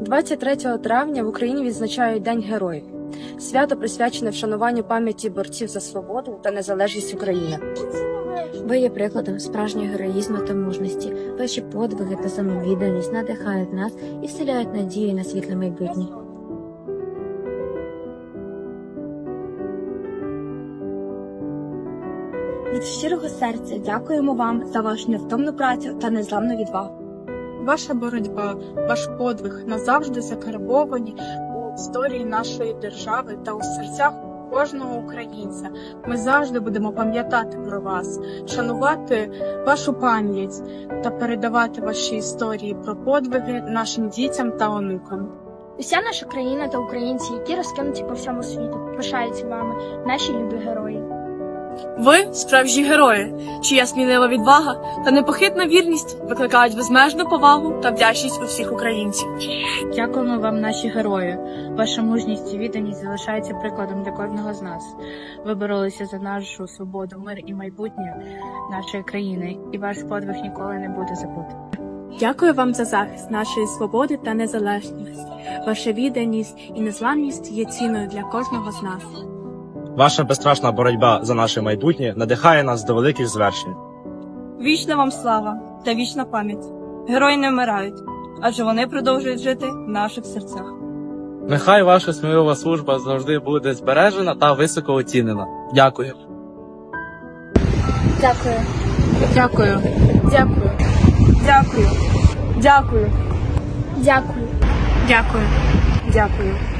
23 травня в Україні відзначають День Героїв. Свято присвячене вшануванню пам'яті борців за свободу та незалежність України. Ви є прикладом справжнього героїзму та мужності. Ваші подвиги та самовідданість надихають нас і вселяють надію на світле майбутнє. Від щирого серця дякуємо вам за вашу невтомну працю та незламну відвагу. Ваша боротьба, ваш подвиг назавжди закарбовані у історії нашої держави та у серцях кожного українця. Ми завжди будемо пам'ятати про вас, шанувати вашу пам'ять та передавати ваші історії про подвиги нашим дітям та онукам. Уся наша країна та українці, які розкинуті по всьому світу, пишаються вами, наші любі герої. Ви справжні герої, чия смілива відвага та непохитна вірність викликають безмежну повагу та вдячність усіх українців. Дякуємо вам, наші герої. Ваша мужність і відданість залишається прикладом для кожного з нас. Ви боролися за нашу свободу, мир і майбутнє нашої країни, і ваш подвиг ніколи не буде забутий. Дякую вам за захист нашої свободи та незалежності. Ваша відданість і незламність є ціною для кожного з нас. Ваша безстрашна боротьба за наше майбутнє надихає нас до великих звершень. Вічна вам слава та вічна пам'ять. Герої не вмирають, адже вони продовжують жити в наших серцях. Нехай ваша смілива служба завжди буде збережена та високо оцінена. Дякую. Дякую. Дякую. Дякую. Дякую. Дякую. Дякую. Дякую. Дякую.